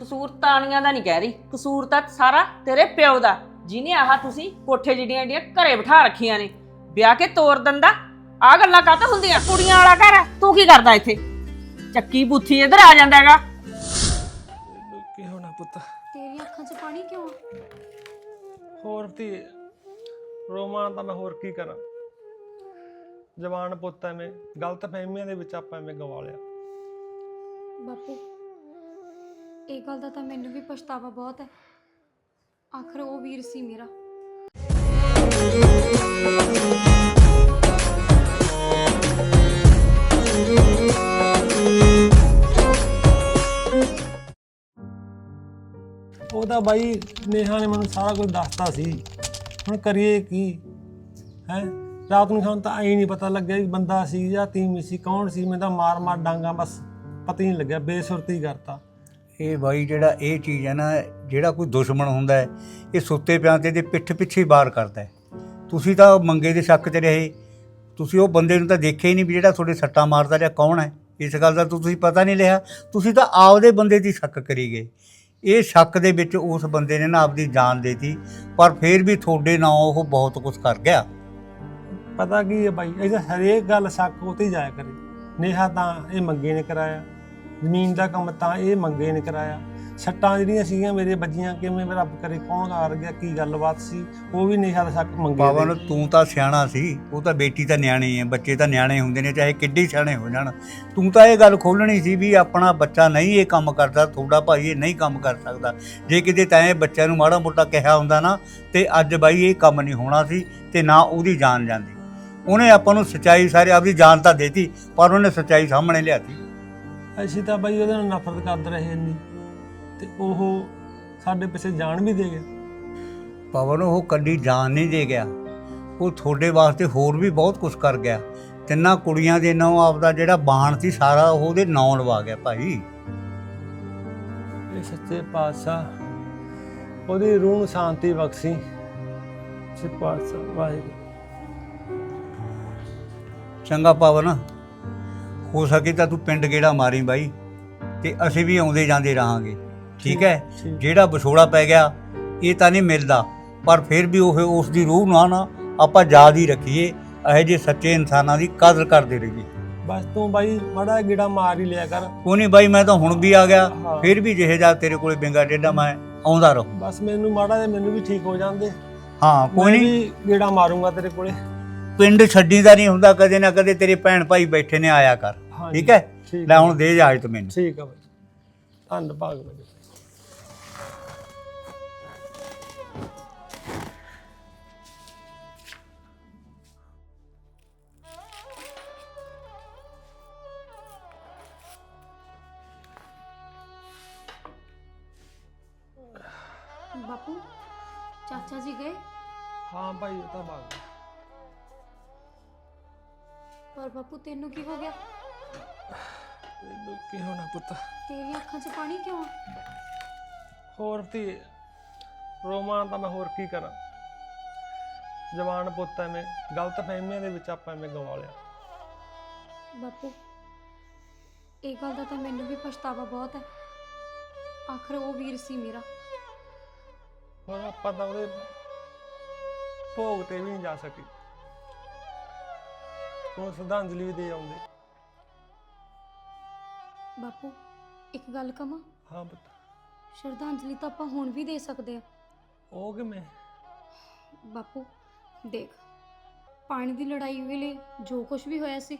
ਕਸੂਰ ਤਾਣੀਆਂ ਦਾ ਨਹੀਂ ਕਹਿ ਰਹੀ। ਕਸੂਰ ਤਾਂ ਸਾਰਾ ਤੇਰੇ ਪਿਓ ਦਾ। ਜਿਹਨੇ ਆਹ ਤੁਸੀਂ ਕੋਠੇ ਜਿਹੜੀਆਂ ਜਿਹੜੀਆਂ ਘਰੇ ਬਿਠਾ ਰੱਖੀਆਂ ਨੇ। ਵਿਆਹ ਕੇ ਤੋਰ ਦਿੰਦਾ। ਆ ਗੱਲਾਂ ਕਾਹਤੋਂ ਹੁੰਦੀਆਂ? ਕੁੜੀਆਂ ਵਾਲਾ ਘਰ ਹੈ ਤੂੰ ਕੀ ਕਰਦਾ ਇੱਥੇ? ਚੱਕੀ ਬੁੱਥੀ ਇੱਧਰ ਆ ਜਾਂਦਾ ਹੈਗਾ। ਕੀ ਹੋਣਾ ਪੁੱਤ? ਤੇਰੀਆਂ ਅੱਖਾਂ 'ਚ ਪਾਣੀ ਕਿਉਂ? ਆ? ਹੋਰ ਤੀ ਰੋਮਾਂ ਤਾਂ ਮੈਂ ਹੋਰ ਕੀ ਕਰਾਂ? ਜਵਾਨ ਪੁੱਤ ਐਵੇਂ ਗਲਤ ਫਹਿਮੀਆਂ ਦੇ ਵਿੱਚ ਆਪਾਂ ਐਵੇਂ ਗਵਾ ਲਿਆ। ਬਾਪੂ ਇਹ ਗੱਲ ਦਾ ਤਾਂ ਮੈਨੂੰ ਵੀ ਪਛਤਾਵਾ ਬਹੁਤ ਹੈ। ਆਖਰ ਉਹ ਵੀਰ ਸੀ ਮੇਰਾ। ਉਹ ਤਾਂ ਬਾਈ ਨੇਹਾ ਨੇ ਮੈਨੂੰ ਸਾਰਾ ਕੁਝ ਦੱਸਤਾ ਸੀ। ਹੁਣ ਕਰੀਏ ਕੀ? ਹੈ? ਰਾਤ ਨੂੰ ਸਾਨੂੰ ਤਾਂ ਐਂ ਨਹੀਂ ਪਤਾ ਲੱਗਿਆ ਵੀ ਬੰਦਾ ਸੀ ਜਾਂ ਤੀਮੀ ਸੀ, ਕੌਣ ਸੀ। ਮੈਂ ਤਾਂ ਮਾਰ ਮਾਰ ਡਾਂਗਾ ਬਸ ਪਤਾ ਹੀ ਨਹੀਂ ਲੱਗਿਆ, ਬੇਸੁਰਤੀ ਕਰਤਾ। ਇਹ ਬਾਈ ਜਿਹੜਾ ਇਹ ਚੀਜ਼ ਹੈ ਨਾ, ਜਿਹੜਾ ਕੋਈ ਦੁਸ਼ਮਣ ਹੁੰਦਾ ਹੈ, ਇਹ ਸੁੱਤੇ ਪਿਆਂ ਤੇ ਦੇ ਪਿੱਠ ਪਿੱਛੇ ਹੀ ਵਾਰ ਕਰਦਾ ਹੈ। ਤੁਸੀਂ ਤਾਂ ਮੰਗੇ ਦੇ ਸ਼ੱਕ 'ਚ ਰਹੇ। ਤੁਸੀਂ ਉਹ ਬੰਦੇ ਨੂੰ ਤਾਂ ਦੇਖਿਆ ਹੀ ਨਹੀਂ ਵੀ ਜਿਹੜਾ ਤੁਹਾਡੇ ਸੱਟਾਂ ਮਾਰਦਾ ਰਿਹਾ ਕੌਣ ਹੈ। ਇਸ ਗੱਲ ਦਾ ਤੁਸੀਂ ਪਤਾ ਨਹੀਂ ਲਿਆ। ਤੁਸੀਂ ਤਾਂ ਆਪਦੇ ਬੰਦੇ ਦੀ ਸ਼ੱਕ ਕਰੀ ਗਏ। ਇਹ ਸ਼ੱਕ ਦੇ ਵਿੱਚ ਉਸ ਬੰਦੇ ਨੇ ਨਾ ਆਪਦੀ ਜਾਨ ਦੇਤੀ, ਪਰ ਫਿਰ ਵੀ ਤੁਹਾਡੇ ਨਾਲ ਉਹ ਬਹੁਤ ਕੁਝ ਕਰ ਗਿਆ। ਪਤਾ ਕੀ ਹੈ ਬਾਈ, ਇਹ ਤਾਂ ਹਰੇਕ ਗੱਲ ਸ਼ੱਕ ਉਤੇ ਹੀ ਜਾਇਆ ਕਰੇ। ਨੇਹਾ ਤਾਂ ਇਹ ਮੰਗੇ ਨੇ ਕਰਾਇਆ। ਜ਼ਮੀਨ ਦਾ ਕੰਮ ਤਾਂ ਇਹ ਮੰਗੇ ਨੇ ਕਰਾਇਆ। ਸੱਟਾਂ ਜਿਹੜੀਆਂ ਸੀਗੀਆਂ ਮੇਰੇ ਵੱਜੀਆਂ ਕਿਵੇਂ ਰੱਬ ਕਰੇ ਕੌਣ ਹਾਰ ਗਿਆ ਕੀ ਗੱਲਬਾਤ ਸੀ ਉਹ ਵੀ ਨੇਹਾ ਦਾ ਸ਼ੱਕ ਮੰਗੇ ਪਾਵਨ ਦੇ। ਤੂੰ ਤਾਂ ਸਿਆਣਾ ਸੀ ਉਹ ਤਾਂ ਬੇਟੀ ਤਾਂ ਨਿਆਣੀ ਹੈ ਬੱਚੇ ਤਾਂ ਨਿਆਣੇ ਹੁੰਦੇ ਨੇ ਚਾਹੇ ਕਿੱਡੇ ਸਿਆਣੇ ਹੋ ਜਾਣ। ਤੂੰ ਤਾਂ ਇਹ ਗੱਲ ਖੋਲਣੀ ਸੀ ਵੀ ਆਪਣਾ ਬੱਚਾ ਨਹੀਂ ਇਹ ਕੰਮ ਕਰਦਾ ਤੁਹਾਡਾ ਭਾਈ ਇਹ ਨਹੀਂ ਕੰਮ ਕਰ ਸਕਦਾ। ਜੇ ਕਿਤੇ ਤੈਂ ਇਹ ਬੱਚਿਆਂ ਨੂੰ ਮਾੜਾ ਮੋਟਾ ਕਿਹਾ ਹੁੰਦਾ ਨਾ ਤੇ ਅੱਜ ਬਾਈ ਇਹ ਕੰਮ ਨਹੀਂ ਹੋਣਾ ਸੀ ਤੇ ਨਾ ਉਹਦੀ ਜਾਨ ਜਾਂਦੀ। ਉਹਨੇ ਆਪਾਂ ਨੂੰ ਸੱਚਾਈ ਸਾਰੇ ਆਪਦੀ ਜਾਨ ਤਾਂ ਦੇਤੀ ਪਰ ਉਹਨੇ ਸੱਚਾਈ ਸਾਹਮਣੇ ਲਿਆਤੀ। ਅਸੀਂ ਤਾਂ ਬਾਈ ਉਹਦੇ ਨਾਲ ਨਫ਼ਰਤ ਕਰਦੇ ਰਹੇ ਇੰਨੀ। ਤੇ ਉਹ ਸਾਡੇ ਪਿੱਛੇ ਜਾਨ ਵੀ ਦੇ ਗਿਆ। ਪਵਨ ਉਹ ਕੱਲੀ ਜਾਨ ਨਹੀਂ ਦੇ ਗਿਆ। ਉਹ ਤੁਹਾਡੇ ਵਾਸਤੇ ਹੋਰ ਵੀ ਬਹੁਤ ਕੁਝ ਕਰ ਗਿਆ। ਤਿੰਨਾਂ ਕੁੜੀਆਂ ਦੇ ਨਾਂ ਆਪਦਾ ਜਿਹੜਾ ਬਾਣ ਸੀ ਸਾਰਾ ਉਹਦੇ ਨਾਂ ਲਵਾ ਗਿਆ ਭਾਈ। ਇਹ ਸੱਚੇ ਪਾਤਸ਼ਾਹ ਉਹਦੀ ਰੂਹ ਨੂੰ ਸ਼ਾਂਤੀ ਬਖਸ਼ੀ। ਸੱਚੇ ਪਾਤਸ਼ਾਹ ਵਾਹਿਗੁਰੂ। ਚੰਗਾ ਪਵਨ। ਹੋ ਸਕੇ ਤਾਂ ਤੂੰ ਪਿੰਡ ਗੇੜਾ ਮਾਰੀ ਬਾਈ ਤੇ ਅਸੀਂ ਵੀ ਆਉਂਦੇ ਜਾਂਦੇ ਰਹਾਂਗੇ ਠੀਕ ਹੈ। ਜਿਹੜਾ ਵਿਛੋੜਾ ਪੈ ਗਿਆ ਇਹ ਤਾਂ ਨਹੀਂ ਮਿਲਦਾ ਪਰ ਫਿਰ ਵੀ ਉਹ ਉਸ ਦੀ ਰੂਹ ਨਾਲ ਨਾ ਆਪਾਂ ਯਾਦ ਹੀ ਰੱਖੀਏ ਇਹੋ ਜਿਹੇ ਸੱਚੇ ਇਨਸਾਨਾਂ ਦੀ ਕਦਰ ਕਰਦੇ ਰਹੀਏ। ਬਸ ਤੂੰ ਬਾਈ ਬੜਾ ਗਿੜਾ ਮਾਰ ਹੀ ਲਿਆ ਕਰ। ਕੋਈ ਨਹੀਂ ਬਾਈ ਮੈਂ ਤਾਂ ਹੁਣ ਵੀ ਆ ਗਿਆ। ਫਿਰ ਵੀ ਜਿਹੇ ਜਾ ਤੇਰੇ ਕੋਲੇ ਬਿੰਗਾ ਟੇਡਾ ਮੈਂ ਆਉਂਦਾ ਰਹੂੰ। ਬਸ ਮੈਨੂੰ ਮਾੜਾ ਜਿਹਾ ਮੈਨੂੰ ਵੀ ਠੀਕ ਹੋ ਜਾਂਦੇ। ਹਾਂ ਕੋਈ ਨਹੀਂ। ਗੇੜਾ ਮਾਰੂੰਗਾ ਤੇਰੇ ਕੋਲੇ। ਪਿੰਡ ਛੱਡੀ ਦਾ ਨਹੀਂ ਹੁੰਦਾ ਕਦੇ ਨਾ ਕਦੇ ਤੇਰੇ ਭੈਣ ਭਾਈ ਬੈਠੇ ਨੇ ਆਇਆ ਕਰ। ਹਾਂਜੀ, ਠੀਕ ਹੈ? ਠੀਕ ਲੈ। ਹੁਣ ਦੇ ਇਜਾਜ਼ਤ ਮੈਨੂੰ। ਠੀਕ ਆ ਬਾਈ। ਧੰਨ ਭਾਗ ਮੇਰੇ ਬਾਪੂ ਚਾਚਾ ਜੀ ਗਏ? ਹਾਂ ਭਾਈ ਉਹ ਤਾਂ ਭਾਗ। ਪਰ ਬਾਪੂ ਤੈਨੂੰ ਕੀ ਹੋ ਗਿਆ? ਤੈਨੂੰ ਕੀ ਹੋਣਾ ਪੁੱਤ? ਤੇਰੀਆਂ ਅੱਖਾਂ 'ਚ ਪਾਣੀ ਕਿਉਂ ਆ? ਹੋਰ ਤੀ ਰੋਮਾਂ ਤਾਂ ਮੈਂ ਹੋਰ ਕੀ ਕਰਾਂ? ਜਵਾਨ ਪੁੱਤ ਐਵੇਂ ਗਲਤ ਫਹਿਮੀਆਂ ਦੇ ਵਿੱਚ ਆਪਾਂ ਐਵੇਂ ਗਵਾ ਲਿਆ। ਬਾਪੂ ਇਹ ਗੱਲ ਦਾ ਤਾਂ ਮੈਨੂੰ ਵੀ ਪਛਤਾਵਾ ਬਹੁਤ ਹੈ। ਆਖਰ ਉਹ ਵੀਰ ਸੀ ਮੇਰਾ। ਹੁਣ ਆਪਾਂ ਤਾਂ ਉਹਦੇ ਭੋਗ ਤੇ ਵੀ ਨਹੀਂ ਜਾ ਸਕੇ। ਤੂੰ ਸ਼ਰਧਾਂਜਲੀ ਵੀ ਦੇ ਆਉਂਦੇ। ਬਾਪੂ ਇੱਕ ਗੱਲ ਕਵਾਂ? ਹਾਂ ਪੁੱਤ। ਸ਼ਰਧਾਂਜਲੀ ਤਾਂ ਆਪਾਂ ਹੁਣ ਵੀ ਦੇ ਸਕਦੇ ਆ। ਉਹ ਕਿਵੇਂ? ਬਾਪੂ ਦੇਖ ਪਾਣੀ ਦੀ ਲੜਾਈ ਵੇਲੇ ਜੋ ਕੁਝ ਵੀ ਹੋਇਆ ਸੀ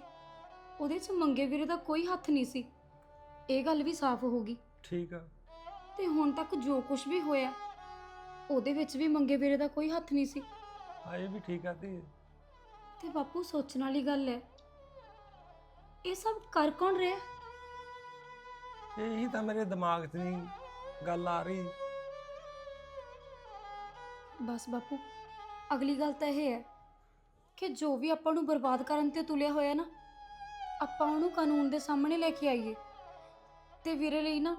ਉਹਦੇ 'ਚ ਮੰਗੇ ਵੀਰੇ ਦਾ ਕੋਈ ਹੱਥ ਨਹੀਂ ਸੀ। ਇਹ ਗੱਲ ਵੀ ਸਾਫ਼ ਹੋ ਗਈ। ਠੀਕ ਆ। ਤੇ ਹੁਣ ਤੱਕ ਜੋ ਕੁਝ ਵੀ ਹੋਇਆ ਉਹਦੇ ਵਿੱਚ ਵੀ ਮੰਗੇ ਵੀਰੇ ਦਾ ਕੋਈ ਹੱਥ ਨਹੀਂ ਸੀ। ਹਾਂ ਇਹ ਵੀ ਠੀਕ ਆ ਧੀ। ਤੇ ਬਾਪੂ ਸੋਚਣ ਵਾਲੀ ਗੱਲ ਹੈ ਇਹ ਸਭ ਕਰ ਕੌਣ ਰਿਹਾ? ਇਹੀ ਤਾਂ ਮੇਰੇ ਦਿਮਾਗ 'ਚ ਨਹੀਂ ਗੱਲ ਆ ਰਹੀ। ਬਸ ਬਾਪੂ ਅਗਲੀ ਗੱਲ ਤਾਂ ਇਹ ਹੈ ਕਿ ਜੋ ਵੀ ਆਪਾਂ ਨੂੰ ਬਰਬਾਦ ਕਰਨ ਤੇ ਤੁਲਿਆ ਹੋਇਆ ਨਾ ਆਪਾਂ ਉਹਨੂੰ ਕਾਨੂੰਨ ਦੇ ਸਾਹਮਣੇ ਲੈ ਕੇ ਆਈਏ। ਤੇ ਵੀਰੇ ਲਈ ਨਾ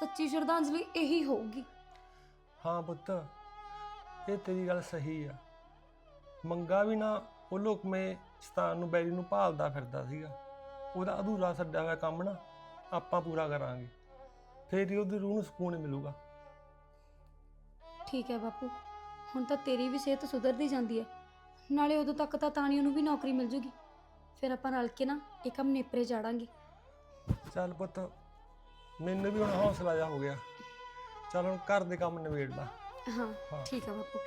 ਸੱਚੀ ਸ਼ਰਧਾਂਜਲੀ ਇਹੀ ਹੋਊਗੀ। ਹਾਂ ਪੁੱਤ ਇਹ ਤੇਰੀ ਗੱਲ ਸਹੀ ਆ। ਮੰਗਾ ਵੀ ਨਾ ਉਹ ਲੋਕਮੇ ਸਤਾਨ ਨੂੰ ਬੈਰੀ ਨੂੰ ਭਾਲਦਾ ਫਿਰਦਾ ਸੀਗਾ। ਉਹਦਾ ਅਧੂਰਾ ਛੱਡਿਆ ਹੋਇਆ ਕੰਮ ਨਾ ਆਪਾਂ ਪੂਰਾ ਕਰਾਂਗੇ। ਫੇਰ ਹੀ ਉਹਦੀ ਰੂਹ ਨੂੰ ਸਕੂਨ ਮਿਲੂਗਾ। ਠੀਕ ਹੈ ਬਾਪੂ ਹੁਣ ਤਾਂ ਤੇਰੀ ਵੀ ਸਿਹਤ ਸੁਧਰਦੀ ਜਾਂਦੀ ਹੈ। ਨਾਲੇ ਉਦੋਂ ਤੱਕ ਤਾਂ ਤਾਣੀਆਂ ਨੂੰ ਵੀ ਨੌਕਰੀ ਮਿਲ ਜੂਗੀ। ਫਿਰ ਆਪਾਂ ਰਲ ਕੇ ਨਾ ਇਹ ਕੰਮ ਨੇਪਰੇ ਚਾੜਾਂਗੇ। ਚੱਲ ਪੁੱਤ ਮੈਨੂੰ ਵੀ ਹੁਣ ਹੌਸਲਾ ਜਾ ਹੋ ਗਿਆ। ਚੱਲ ਹੁਣ ਘਰ ਦੇ ਕੰਮ ਨਿਬੇੜ ਲਾ ਹਾਂ ਹਾਂ। ਠੀਕ ਹੈ ਬਾਪੂ।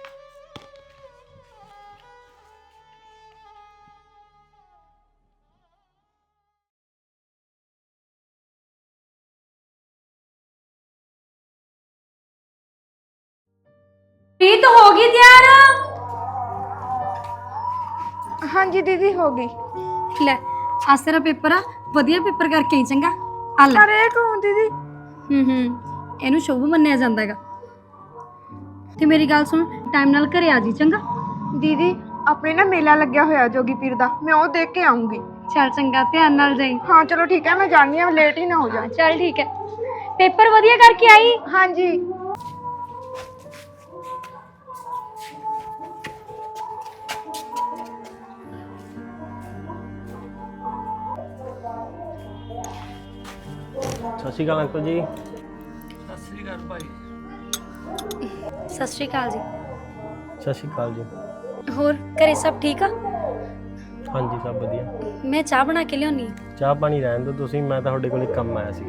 ਹਾਂਜੀ ਦੀਦੀ ਹੋ ਗਈ। ਲੈ ਅੱਜ ਤੇਰਾ ਪੇਪਰ ਆ ਵਧੀਆ ਪੇਪਰ ਕਰਕੇ ਆਈ ਚੰਗਾ। ਆ ਲੈ। ਅਰੇ ਕੌਣ ਦੀਦੀ? ਹੂੰ ਹੂੰ ਇਹਨੂੰ ਸ਼ੁਭ ਮੰਨਿਆ ਜਾਂਦਾ ਹੈਗਾ। ਤੇ ਮੇਰੀ ਗੱਲ ਸੁਣ ਟਾਈਮ ਨਾਲ ਘਰੇ ਆ ਜੀ ਚੰਗਾ। ਦੀਦੀ ਆਪਣੇ ਨਾ ਮੇਲਾ ਲੱਗਿਆ ਹੋਇਆ ਜੋਗੀ ਪੀਰ ਦਾ ਮੈਂ ਉਹ ਦੇਖ ਕੇ ਆਉਂਗੀ। ਚੱਲ ਚੰਗਾ ਧਿਆਨ ਨਾਲ ਜਾਈ। ਹਾਂ ਚਲੋ ਠੀਕ ਹੈ ਮੈਂ ਜਾਣੀ ਹਾਂ ਲੇਟ ਹੀ ਨਾ ਹੋ ਜਾ। ਚੱਲ ਠੀਕ ਹੈ। ਪੇਪਰ ਵਧੀਆ ਕਰਕੇ ਆਈ? ਹਾਂਜੀ। ਸਤਿ ਸ਼੍ਰੀ ਅਕਾਲ ਅੰਕਲ ਜੀ। ਸਤਿ ਸ੍ਰੀ ਅਕਾਲ ਭਾਈ ਸਤਿ ਸ਼੍ਰੀ ਅਕਾਲ ਜੀ। ਸਤਿ ਸ਼੍ਰੀ ਅਕਾਲ ਜੀ। ਹੋਰ ਘਰੇ ਸਭ ਠੀਕ ਆ? ਹਾਂਜੀ ਸਭ ਵਧੀਆ। ਮੈਂ ਚਾਹ ਬਣਾ ਕੇ ਲਿਆਉਣੀ। ਚਾਹ ਪਾਣੀ ਰਹਿਣ ਦਿਓ ਤੁਸੀਂ ਮੈਂ ਤਾਂ ਤੁਹਾਡੇ ਕੋਲ ਇੱਕ ਕੰਮ ਆਇਆ ਸੀ।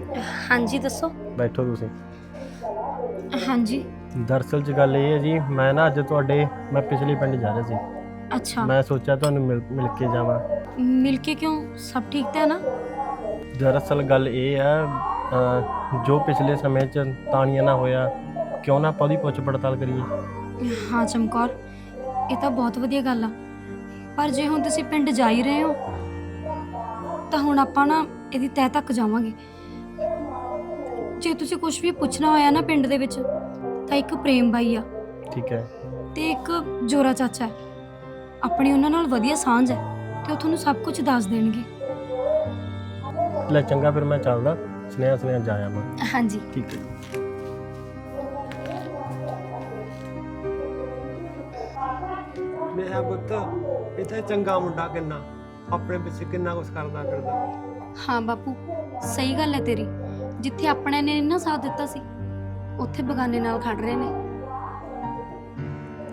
ਹਾਂਜੀ ਦੱਸੋ। ਬੈਠੋ ਤੁਸੀਂ। ਹਾਂਜੀ। ਦਰਅਸਲ 'ਚ ਗੱਲ ਇਹ ਹੈ ਜੀ ਮੈਂ ਨਾ ਅੱਜ ਤੁਹਾਡੇ ਮੈਂ ਪਿਛਲੇ ਪਿੰਡ ਜਾ ਰਿਹਾ ਸੀ। ਅੱਛਾ। ਮੈਂ ਸੋਚਿਆ ਤੁਹਾਨੂੰ ਮਿਲ ਮਿਲ ਕੇ ਜਾਵਾਂ। ਮਿਲ ਕੇ ਕਿਉਂ? ਸਭ ਠੀਕ ਤਾਂ ਹੈ ਨਾ? ਦਰਅਸਲ ਗੱਲ ਇਹ ਅ, ਜੋ ਪਿਛਲੇ ਸਮੇਂ 'ਚ ਤਾਣੀਆਂ ਨਾ ਹੋਇਆ ਕਿਉਂ ਨਾ ਆਪਾਂ ਉਹਦੀ ਪੁੱਛ ਪੜਤਾਲ ਕਰੀਏ? ਹਾਂ ਚਮਕੌਰ ਇਹ ਤਾਂ ਬਹੁਤ ਵਧੀਆ ਗੱਲ ਆ। ਪਰ ਜੇ ਹੁਣ ਤੁਸੀਂ ਪਿੰਡ ਜਾ ਹੀ ਰਹੇ ਹੋ ਤਾਂ ਹੁਣ ਆਪਾਂ ਨਾ ਇਹਦੀ ਤਹਿ ਤੱਕ ਜਾਵਾਂਗੇ। ਜੇ ਤੁਸੀਂ ਕੁਝ ਵੀ ਪੁੱਛਣਾ ਹੋਇਆ ਨਾ ਪਿੰਡ ਦੇ ਵਿੱਚ ਤਾਂ ਇੱਕ ਪ੍ਰੇਮ ਬਾਈ ਆ। ਠੀਕ ਹੈ। ਤੇ ਇੱਕ ਜੋਰਾ ਚਾਚਾ ਹੈ। ਆਪਣੀ ਉਹਨਾਂ ਨਾਲ ਵਧੀਆ ਸਾਂਝ ਹੈ ਤੇ ਉਹ ਤੁਹਾਨੂੰ ਸਭ ਕੁਝ ਦੱਸ ਦੇਣਗੇ। ਲੈ ਚੰਗਾ ਫਿਰ ਮੈਂ ਚੱਲਦਾ। ਸੁਨੇਹਾ ਸੁਨੇਹਾ ਜਾ ਆਵਾਂ। ਹਾਂਜੀ। ਠੀਕ ਹੈ। ਮੇਰਾ ਪੁੱਤ ਇਹ ਤਾਂ ਚੰਗਾ ਮੁੰਡਾ ਕਿੰਨਾ? ਆਪਣੇ ਪਿੱਛੇ ਕਿੰਨਾ ਕੁਛ ਕਰਦਾ ਫਿਰਦਾ? ਹਾਂ ਬਾਪੂ ਸਹੀ ਗੱਲ ਹੈ ਤੇਰੀ। ਜਿੱਥੇ ਆਪਣੇ ਨੇ ਨਾ ਸਾਥ ਦਿੱਤਾ ਸੀ ਉੱਥੇ ਬਗਾਨੇ ਨਾਲ ਖੜ ਰਹੇ ਨੇ।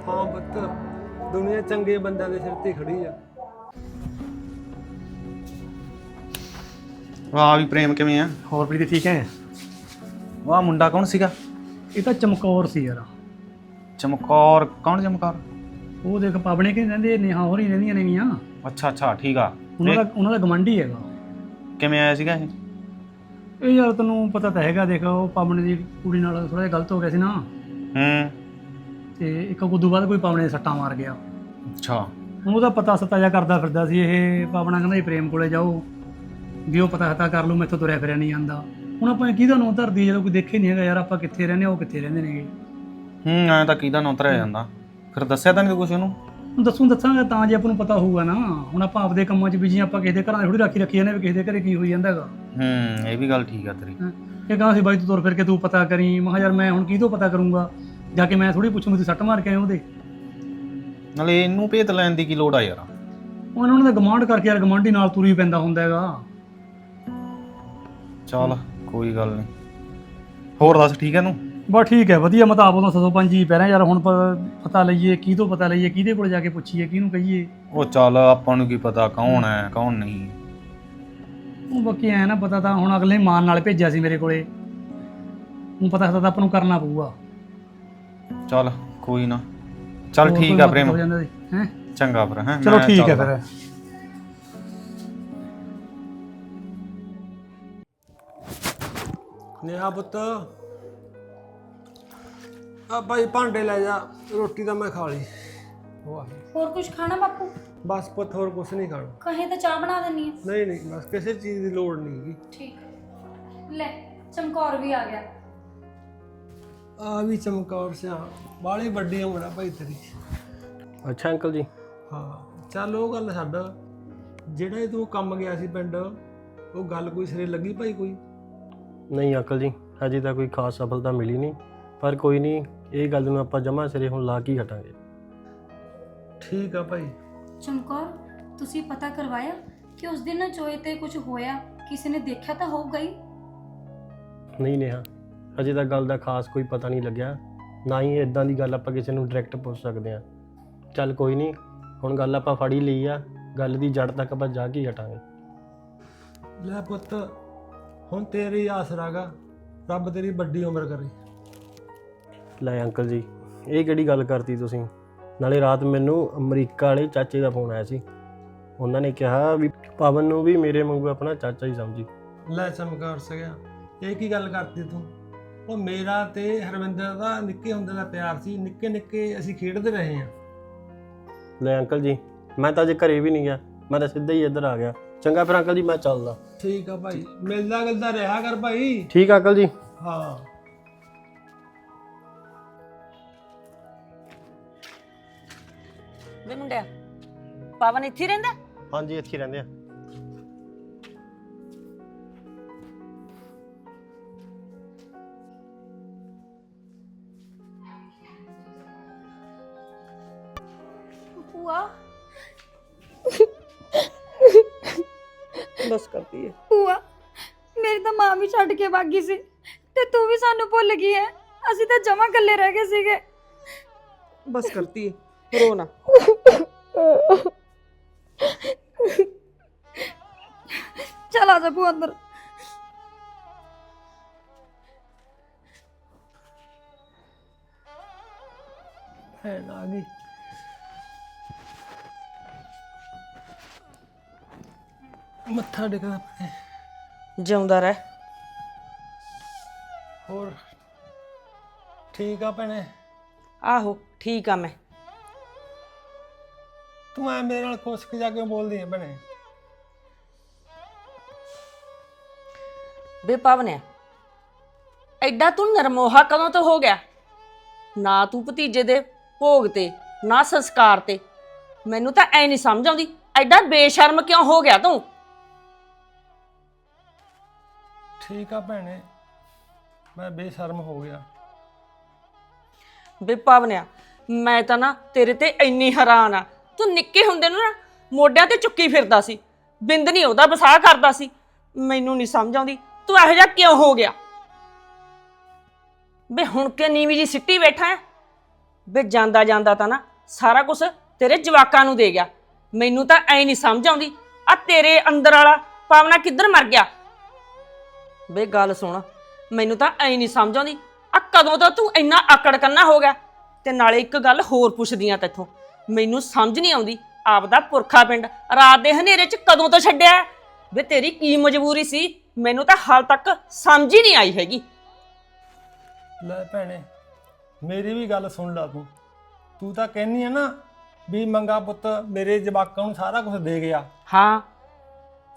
ਹਾਂ ਪੁੱਤ ਦੁਨੀਆ ਚੰਗੇ ਬੰਦਿਆਂ ਦੇ ਸਿਰ ਤੇ ਖੜੀ ਆ। ਵਾਹ ਵੀ ਪ੍ਰੇਮ ਕਿਵੇਂ ਆ? ਹੋਰ ਪ੍ਰੀਤੀ ਠੀਕ ਹੈ? ਵਾਹ ਮੁੰਡਾ ਕੌਣ ਸੀਗਾ? ਇਹ ਤਾਂ ਚਮਕੌਰ ਸੀ ਯਾਰ। ਚਮਕੌਰ ਕੌਣ ਚਮਕੌਰ? ਉਹ ਦੇਖ ਪਾਬਣੇ ਕਿ ਰਹਿੰਦੇ ਨੇਹਾ ਹੋਰੀ ਰਹਿੰਦੀਆਂ ਨੇਗੀਆਂ। ਅੱਛਾ ਅੱਛਾ ਠੀਕ ਆ। ਉਹਨਾਂ ਦਾ ਉਹਨਾਂ ਦਾ ਗਮੰਡੀ ਹੈਗਾ। ਕਿਵੇਂ ਆਇਆ ਸੀਗਾ ਇਹ? ਇਹ ਯਾਰ ਤੈਨੂੰ ਪਤਾ ਤਾਂ ਹੈਗਾ ਦੇਖ ਉਹ ਪਾਬਣੇ ਦੀ ਕੁੜੀ ਨਾਲ ਥੋੜਾ ਜਿਹਾ ਗਲਤ ਹੋ ਗਿਆ ਸੀ ਨਾ। ਹੂੰ। ਤੇ ਇੱਕ ਉਦੋਂ ਬਾਅਦ ਕੋਈ ਪਾਬਣੇ ਸੱਟਾਂ ਮਾਰ ਗਿਆ। ਅੱਛਾ। ਉਹਦਾ ਪਤਾ ਸਤਾ ਜਾ ਕਰਦਾ ਫਿਰਦਾ ਸੀ ਇਹ ਪਾਬਣਾ ਕਹਿੰਦਾ ਪ੍ਰੇਮ ਕੋਲੇ ਜਾਓ। ਵੀ ਉਹ ਪਤਾ ਹਤਾ ਕਰ ਲੂ ਮੈਥੋਂ ਤੁਰਿਆ ਫਿਰਿਆ ਨਹੀਂ ਜਾਂਦਾ। ਹੁਣ ਆਪਾਂ ਕਿਹਦਾ ਨੂੰ ਧਰਦੀ ਜਦੋਂ ਕੋਈ ਦੇਖੇ ਨਹੀਂ ਹੈਗਾ ਯਾਰ ਆਪਾਂ ਕਿੱਥੇ ਰਹਿੰਦੇ ਹਾਂ, ਉਹ ਕਿੱਥੇ ਰਹਿੰਦੇ ਨੇਗੇ? ਹੂੰ ਐ ਤਾਂ ਕਿਹਦਾ ਨਾਂ ਧਰਿਆ ਜਾਂਦਾ। ਫਿਰ ਦੱਸਿਆ ਤਾਂ ਨਹੀਂ ਕੁਛ ਉਹਨੂੰ? ਹੁਣ ਦੱਸੂ ਦੱਸਾਂਗਾ ਤਾਂ ਜੇ ਆਪਾਂ ਨੂੰ ਪਤਾ ਹੋਊਗਾ ਨਾ। ਹੁਣ ਆਪਾਂ ਆਪਦੇ ਕੰਮਾਂ 'ਚ ਬਿਜ਼ੀ ਆਪਾਂ ਕਿਸੇ ਦੇ ਘਰਾਂ ਥੋੜੀ ਰਾਖੀ ਰੱਖੀ ਜਾਂਦੇ ਵੀ ਕਿਸੇ ਦੇ ਘਰੇ ਕੀ ਹੋਈ ਜਾਂਦਾ ਹੈਗਾ। ਹੂੰ ਇਹ ਵੀ ਗੱਲ ਠੀਕ ਆ ਤੇਰੀ। ਹੈਂ। ਇਹ ਕਹਿੰਦਾ ਸੀ ਬਾਈ ਤੂੰ ਤੁਰ ਫਿਰ ਕੇ ਤੂੰ ਪਤਾ ਕਰੀ। ਮੈਂ ਕਿਹਾ ਯਾਰ ਮੈਂ ਹੁਣ ਕਿਹਦੋਂ ਪਤਾ ਕਰੂੰਗਾ? ਜਾ ਕੇ ਮੈਂ ਥੋੜੀ ਪੁੱਛੂੰਗਾ ਤੂੰ ਸੱਟ ਮਾਰ ਕੇ ਆਏ ਉਹਦੇ? ਨਾਲੇ ਇਹਨੂੰ ਭੇਤ ਲੈਣ ਦੀ ਕੀ ਲੋੜ ਆ ਯਾਰ? ਉਹ ਉਹਨਾਂ ਦਾ ਗਮਾਂਡ ਕਰਕੇ ਯਾਰ ਗਮਾਂਡੀ ਨਾਲ ਤੁਰੀ ਪੈਂਦਾ ਹੁੰਦਾ ਹੈਗਾ। ਚੱਲ ਕੋਈ ਗੱਲ ਨਹੀਂ। ਹੋਰ ਦੱਸ ਠੀਕ ਹੈ ਨੂੰ ਬਸ ਠੀਕ ਹੈ ਵਧੀਆ ਮੈਂ ਤਾਂ ਆਪ ਉਹਦਾ ਸਸੋ ਪੰਜੀ ਪੈ ਰਿਹਾ। ਯਾਰ ਹੁਣ ਪ- ਪਤਾ ਲਈਏ ਕਿਹਦੋਂ ਪਤਾ ਲਈਏ ਕਿਹਦੇ ਕੋਲ ਜਾ ਕੇ ਪੁੱਛੀਏ ਕਿਹਨੂੰ ਕਹੀਏ? ਉਹ ਚੱਲ ਆਪਾਂ ਨੂੰ ਕੀ ਪਤਾ ਕੌਣ ਹੈ ਕੌਣ ਨਹੀਂ। ਉਹ ਬਾਕੀ ਐ ਨਾ ਪਤਾ ਤਾਂ ਹੁਣ ਅਗਲੇ ਮਾਨ ਨਾਲ ਭੇਜਿਆ ਸੀ ਮੇਰੇ ਕੋਲੇ। ਹੁਣ ਪਤਾ ਤਾਂ ਆਪਾਂ ਨੂੰ ਕਰਨਾ ਪਊਗਾ। ਚੱਲ ਕੋਈ ਨਾ। ਚੱਲ ਠੀਕ ਆ ਪ੍ਰੇਮ। ਹੈ ਚੰਗਾ ਫਿਰ ਹੈ ਚਲੋ ਠੀਕ ਹੈ ਫਿਰ। ਨੇਹਾ ਪੁੱਤ। ਆ ਭਾਈ ਭਾਂਡੇ ਲੈ ਜਾ ਰੋਟੀ ਤਾਂ ਮੈਂ ਖਾ ਲਈ। ਵਾਹ ਹੋਰ ਕੁਝ ਖਾਣਾ ਬਾਪੂ? ਬਸ ਪੁੱਤ ਹੋਰ ਕੁਛ ਨਹੀਂ ਖਾਣਾ। ਕਹੇ ਤਾਂ ਚਾਹ ਬਣਾ ਦਿੰਨੀ ਆ। ਨਹੀਂ ਨਹੀਂ ਬਸ ਕਿਸੇ ਚੀਜ਼ ਦੀ ਲੋੜ ਨਹੀਂ ਹੈਗੀ। ਠੀਕ। ਲੈ ਚਮਕੌਰ ਵੀ ਆ ਗਿਆ। ਆ ਵੀ ਚਮਕੌਰ ਸਿਆ ਬਾਲੀ ਵੱਡੀ ਉਮਰ ਆ ਭਾਈ ਤੇਰੀ। ਅੱਛਾ ਅੰਕਲ ਜੀ। ਹਾਂ ਚੱਲ ਉਹ ਗੱਲ ਛੱਡ। ਜਿਹੜਾ ਇਹ ਤੂੰ ਕੰਮ ਗਿਆ ਸੀ ਪਿੰਡ ਉਹ ਗੱਲ ਕੋਈ ਸਿਰੇ ਲੱਗੀ ਭਾਈ ਕੋਈ? ਨਹੀਂ ਅੰਕਲ ਜੀ ਹਜੇ ਤਾਂ ਕੋਈ ਖਾਸ ਸਫਲਤਾ ਮਿਲੀ ਨਹੀਂ। ਪਰ ਕੋਈ ਨਹੀਂ ਇਹ ਗੱਲ ਨੂੰ ਆਪਾਂ ਜਮਾ ਸਿਰੇ ਹੁਣ ਲਾ ਕੇ ਹੀ ਹਟਾਂਗੇ। ਠੀਕ ਆ ਭਾਈ। ਚਮਕੌਰ ਤੁਸੀਂ ਪਤਾ ਕਰਵਾਇਆ ਕਿ ਉਸ ਦਿਨ ਨਾ ਚੋਏ ਤੇ ਕੁਝ ਹੋਇਆ? ਕਿਸੇ ਨੇ ਦੇਖਿਆ ਤਾਂ ਹੋਊਗਾ ਹੀ। ਨਹੀਂ ਨੇਹਾ ਅਜੇ ਤੱਕ ਗੱਲ ਦਾ ਖਾਸ ਕੋਈ ਪਤਾ ਨਹੀਂ ਲੱਗਿਆ। ਨਾ ਹੀ ਇਦਾਂ ਦੀ ਗੱਲ ਆਪਾਂ ਕਿਸੇ ਨੂੰ ਡਾਇਰੈਕਟ ਪੁੱਛ ਸਕਦੇ ਆ ਚੱਲ ਕੋਈ ਨਹੀਂ ਹੁਣ ਗੱਲ ਆਪਾਂ ਫੜ ਹੀ ਲਈ ਆ। ਗੱਲ ਦੀ ਜੜ ਤੱਕ ਆਪਾਂ ਜਾ ਕੇ ਹੀ ਹਟਾਂਗੇ। ਲੈ ਪੁੱਤ ਹੁਣ ਤੇਰੀ ਆਸਰਾਗਾ ਰੱਬ ਤੇਰੀ ਵੱਡੀ ਉਮਰ ਕਰੇ। ਲੈ ਅੰਕਲ ਜੀ ਇਹ ਕਿਹੜੀ ਗੱਲ ਕਰਤੀ ਤੁਸੀਂ? ਨਾਲੇ ਰਾਤ ਮੈਨੂੰ ਅਮਰੀਕਾ ਵਾਲੇ ਚਾਚੇ ਦਾ ਫੋਨ ਆਇਆ ਸੀ। ਉਹਨਾਂ ਨੇ ਕਿਹਾ ਵੀ ਪਵਨ ਨੂੰ ਵੀ ਮੇਰੇ ਵਾਂਗੂ ਆਪਣਾ ਚਾਚਾ ਹੀ ਸਮਝੀ। ਲੈ ਚਮਕਾਰ ਸਕਿਆ ਇਹ ਕੀ ਗੱਲ ਕਰਤੀ ਤੂੰ? ਉਹ ਮੇਰਾ ਤੇ ਹਰਵਿੰਦਰ ਦਾ ਨਿੱਕੇ ਹੁੰਦੇ ਦਾ ਪਿਆਰ ਸੀ ਨਿੱਕੇ ਨਿੱਕੇ ਅਸੀਂ ਖੇਡਦੇ ਰਹੇ ਹਾਂ। ਲੈ ਅੰਕਲ ਜੀ ਮੈਂ ਤਾਂ ਅਜੇ ਘਰੇ ਵੀ ਨਹੀਂ ਗਿਆ ਮੈਂ ਤਾਂ ਸਿੱਧਾ ਹੀ ਇੱਧਰ ਆ ਗਿਆ। ਚੰਗਾ ਫਿਰ ਅੰਕਲ ਜੀ ਮੈਂ ਚੱਲਦਾ। ਠੀਕ ਆ ਭਾਈ। ਮਿਲਦਾ ਗਿਲਦਾ ਰਿਹਾ ਕਰ ਭਾਈ। ਠੀਕ ਆ ਅੰਕਲ ਜੀ। ਹਾਂ। ਵੇ ਮੁੰਡਿਆ ਪਵਨ ਇੱਥੇ ਹੀ ਰਹਿੰਦਾ? ਹਾਂਜੀ ਇੱਥੇ ਹੀ ਰਹਿੰਦੇ ਆ। ਭੂਆ ਕਰਦੀ ਹੈ। ਭੂਆ ਮੇਰੀ ਤਾਂ ਮਾਂ ਵੀ ਛੱਡ ਕੇ ਭਾਗੀ ਸੀ ਤੇ ਤੂੰ ਵੀ ਸਾਨੂੰ ਭੁੱਲ ਗਈ ਹੈ। ਅਸੀਂ ਤਾਂ ਜਮਾ ਇਕੱਲੇ ਰਹਿ ਗਏ ਸੀਗੇ। ਬਸ ਕਰਤੀ ਹੈ। ਰੋ ਨਾ। ਚਲ ਆ ਜਾ ਭੂਆ ਅੰਦਰ। ਭੈਣ ਆ ਗਈ। ਮੱਥਾ ਟੇਕਦਾ ਭੈਣੇ। ਜਿਉਂਦਾ ਰਹਿ। ਹੋਰ ਠੀਕ ਆ ਭੈਣੇ? ਆਹੋ ਠੀਕ ਆ ਮੈਂ। ਤੂੰ ਐ ਮੇਰੇ ਨਾਲ ਖੁਸ਼ ਜਾ ਕੇ ਬੋਲਦੀ ਹੈ ਭੈਣੇ? ਵੇ ਪਵਨਿਆ ਐਡਾ ਤੂੰ ਨਰਮੋਹਾ ਕਦੋਂ ਤੋਂ ਹੋ ਗਿਆ? ਨਾ ਤੂੰ ਭਤੀਜੇ ਦੇ ਭੋਗ ਤੇ ਨਾ ਸੰਸਕਾਰ ਤੇ। ਮੈਨੂੰ ਤਾਂ ਐ ਨਹੀਂ ਸਮਝ ਆਉਂਦੀ ਐਡਾ ਬੇਸ਼ਰਮ ਕਿਉਂ ਹੋ ਗਿਆ ਤੂੰ? ਠੀਕ ਆ ਭੈਣੇ। ਮੈਂ ਬੇਸ਼ਰਮ ਹੋ ਗਿਆ। ਵੇ ਪਵਨਿਆ, ਮੈਂ ਤਾਂ ਨਾ ਤੇਰੇ ਤੇ ਇੰਨੀ ਹੈਰਾਨ ਆ। ਤੂੰ ਨਿੱਕੇ ਹੁੰਦੇ ਨੂੰ ਨਾ ਮੋਢਿਆਂ ਤੇ ਚੁੱਕੀ ਫਿਰਦਾ ਸੀ। ਬਿੰਦ ਨਹੀਂ ਉਹਦਾ, ਵਸਾਹ ਕਰਦਾ ਸੀ। ਮੈਨੂੰ ਨਹੀਂ ਸਮਝ ਆਉਂਦੀ, ਤੂੰ ਇਹੋ ਜਿਹਾ ਕਿਉਂ ਹੋ ਗਿਆ? ਵੇ ਹੁਣ ਕਿ ਨੀਵੀਂ ਜੀ ਸਿੱਟੀ ਬੈਠਾ ਹੈ? ਵੇ ਜਾਂਦਾ ਜਾਂਦਾ ਤਾਂ ਨਾ ਸਾਰਾ ਕੁਝ ਤੇਰੇ ਜਵਾਕਾਂ ਨੂੰ ਦੇ ਗਿਆ। ਮੈਨੂੰ ਤਾਂ ਐ ਨਹੀਂ ਸਮਝ ਆਉਂਦੀ ਆ ਤੇਰੇ ਅੰਦਰ ਵਾਲਾ ਭਾਵਨਾ ਕਿੱਧਰ ਮਰ ਗਿਆ? ਵੇ ਗੱਲ ਸੁਣ ਮੈਨੂੰ ਤਾਂ ਐ ਨਹੀਂ ਸਮਝ ਆਉਂਦੀ ਆ ਕਦੋਂ ਤੋਂ ਤੂੰ ਇੰਨਾ ਆਕੜ ਕੰਨਾ ਹੋ ਗਿਆ? ਤੇ ਨਾਲੇ ਇੱਕ ਗੱਲ ਹੋਰ ਪੁੱਛਦੀਆਂ ਤੈਥੋਂ ਮੈਨੂੰ ਸਮਝ ਨਹੀਂ ਆਉਂਦੀ ਆਪਦਾ ਪੁਰਖਾ ਪਿੰਡ ਰਾਤ ਦੇ ਹਨੇਰੇ 'ਚ ਕਦੋਂ ਤੋਂ ਛੱਡਿਆ? ਹੈ? ਵੇ ਤੇਰੀ ਕੀ ਮਜਬੂਰੀ ਸੀ? ਮੈਨੂੰ ਤਾਂ ਹਾਲ ਤੱਕ ਸਮਝ ਹੀ ਨਹੀਂ ਆਈ ਹੈਗੀ। ਲੈ ਭੈਣੇ ਮੇਰੀ ਵੀ ਗੱਲ ਸੁਣ ਲਾ ਤੂੰ। ਤੂੰ ਤਾਂ ਕਹਿੰਨੀ ਆ ਨਾ ਵੀ ਮੰਗਾ ਪੁੱਤ ਮੇਰੇ ਜਵਾਕਾਂ ਨੂੰ ਸਾਰਾ ਕੁਝ ਦੇ ਗਿਆ। ਹਾਂ।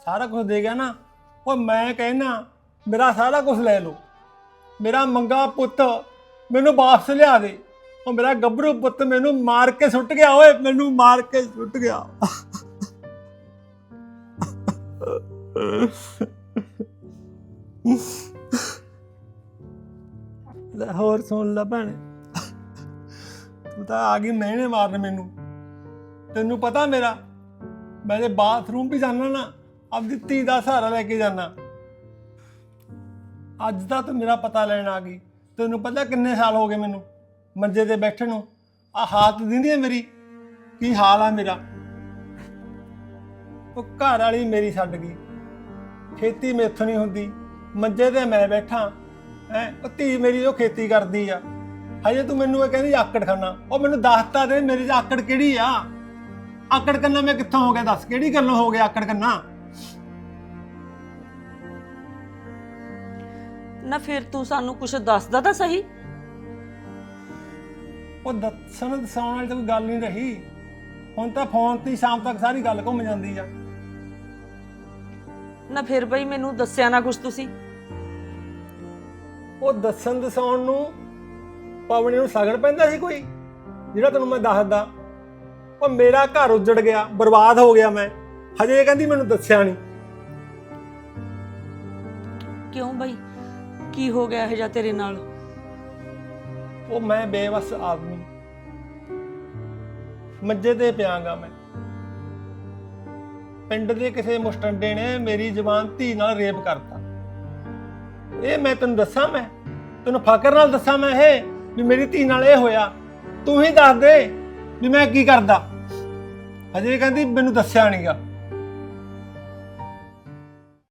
ਸਾਰਾ ਕੁਝ ਦੇ ਗਿਆ ਨਾ। ਉਹ ਮੈਂ ਕਹਿਣਾ ਮੇਰਾ ਸਾਰਾ ਕੁਝ ਲੈ ਲਓ। ਮੇਰਾ ਮੰਗਾ ਪੁੱਤ ਮੈਨੂੰ ਵਾਪਸ ਲਿਆ ਦੇ। ਉਹ ਮੇਰਾ ਗੱਭਰੂ ਪੁੱਤ ਮੈਨੂੰ ਮਾਰ ਕੇ ਸੁੱਟ ਗਿਆ। ਓਏ, ਮੈਨੂੰ ਮਾਰ ਕੇ ਸੁੱਟ ਗਿਆ। ਲੈ ਹੋਰ ਸੁਣ ਲੈ ਭੈਣੇ। ਤੂੰ ਤਾਂ ਆ ਗਈ ਮਹਿਣੇ ਮਾਰਨ ਮੈਨੂੰ। ਤੈਨੂੰ ਪਤਾ ਮੇਰਾ, ਮੈਂ ਜੇ ਬਾਥਰੂਮ ਵੀ ਜਾਣਾ ਨਾ, ਆਪਦੀ ਧੀ ਦਾ ਸਹਾਰਾ ਲੈ ਕੇ ਜਾਣਾ ਅੱਜ ਦਾ ਤੂੰ ਮੇਰਾ ਪਤਾ ਲੈਣ ਆ ਗਈ। ਤੈਨੂੰ ਪਤਾ ਕਿੰਨੇ ਸਾਲ ਹੋ ਗਏ ਮੈਨੂੰ ਮੰਜੇ ਤੇ ਬੈਠਣ ਨੂੰ। ਆ ਹਾਲਤ ਦਿੰਦੀ ਹੈ ਮੇਰੀ? ਕੀ ਹਾਲ ਆ ਮੇਰਾ? ਉਹ ਘਰ ਵਾਲੀ ਮੇਰੀ ਛੱਡ ਗਈ। ਖੇਤੀ ਮੇਥੋਂ ਨਹੀਂ ਹੁੰਦੀ। ਮੰਜੇ ਤੇ ਮੈਂ ਬੈਠਾ। ਹੈ, ਉਹ ਧੀ ਮੇਰੀ ਉਹ ਖੇਤੀ ਕਰਦੀ ਆ। ਹਜੇ ਤੂੰ ਮੈਨੂੰ ਇਹ ਕਹਿੰਦੀ ਆਕੜ ਖਾਨਾ। ਉਹ ਮੈਨੂੰ ਦੱਸਤਾ ਦੇ ਮੇਰੇ 'ਚ ਆਕੜ ਕਿਹੜੀ ਆ? ਆਕੜ ਕੰਨਾ ਮੈਂ ਕਿੱਥੋਂ ਹੋ ਗਿਆ ਦੱਸ? ਕਿਹੜੀ ਗੱਲੋਂ ਹੋ ਗਿਆ ਆਕੜ ਕੰਨਾ? ਨਾ ਫਿਰ ਤੂੰ ਸਾਨੂੰ ਕੁਝ ਦੱਸਦਾ ਤਾਂ ਸਹੀ। ਉਹ ਦੱਸਣ ਦਸਾਉਣ ਵਾਲੀ ਤਾਂ ਕੋਈ ਗੱਲ ਨਹੀਂ ਰਹੀ। ਹੁਣ ਤਾਂ ਫੋਨ ਤੇ ਹੀ ਸ਼ਾਮ ਤੱਕ ਸਾਰੀ ਗੱਲ ਘੁੰਮ ਜਾਂਦੀ ਆ। ਨਾ ਫਿਰ ਬਈ ਮੈਨੂੰ ਦੱਸਿਆ ਨਾ ਕੁਝ ਤੁਸੀਂ। ਉਹ ਦੱਸਣ ਦਸਾਉਣ ਨੂੰ ਪਵਨੇ ਨੂੰ ਸਗਣ ਪੈਂਦਾ ਸੀ ਕੋਈ ਜਿਹੜਾ ਤੈਨੂੰ ਮੈਂ ਦੱਸਦਾ। ਉਹ ਮੇਰਾ ਘਰ ਉੱਜੜ ਗਿਆ ਬਰਬਾਦ ਹੋ ਗਿਆ ਮੈਂ। ਹਜੇ ਇਹ ਕਹਿੰਦੀ ਮੈਨੂੰ ਦੱਸਿਆ ਨਹੀਂ। ਕਿਉਂ ਬਈ? ਕੀ ਹੋ ਗਿਆ ਇਹ ਜਾਂ ਤੇਰੇ ਨਾਲ? ਉਹ ਮੈਂ ਬੇਵਸ ਆਦਮੀ। ਮੰਜੇ ਤੇ ਪਿਆਂਗਾ ਮੈਂ। ਪਿੰਡ ਦੇ ਕਿਸੇ ਮੁਸਟੰਡੇ ਨੇ ਮੇਰੀ ਜਵਾਨ ਧੀ ਨਾਲ ਰੇਪ ਕਰਤਾ। ਇਹ ਮੈਂ ਤੈਨੂੰ ਦੱਸਾਂ ਮੈਂ? ਤੈਨੂੰ ਫਕਰ ਨਾਲ ਦੱਸਾਂ ਮੈਂ ਇਹ? ਵੀ ਮੇਰੀ ਧੀ ਨਾਲ ਇਹ ਹੋਇਆ। ਤੂੰ ਹੀ ਦੱਸ ਦੇ ਵੀ ਮੈਂ ਕੀ ਕਰਦਾ। ਹਜੇ ਕਹਿੰਦੀ ਮੈਨੂੰ ਦੱਸਿਆ ਨਹੀਂਗਾ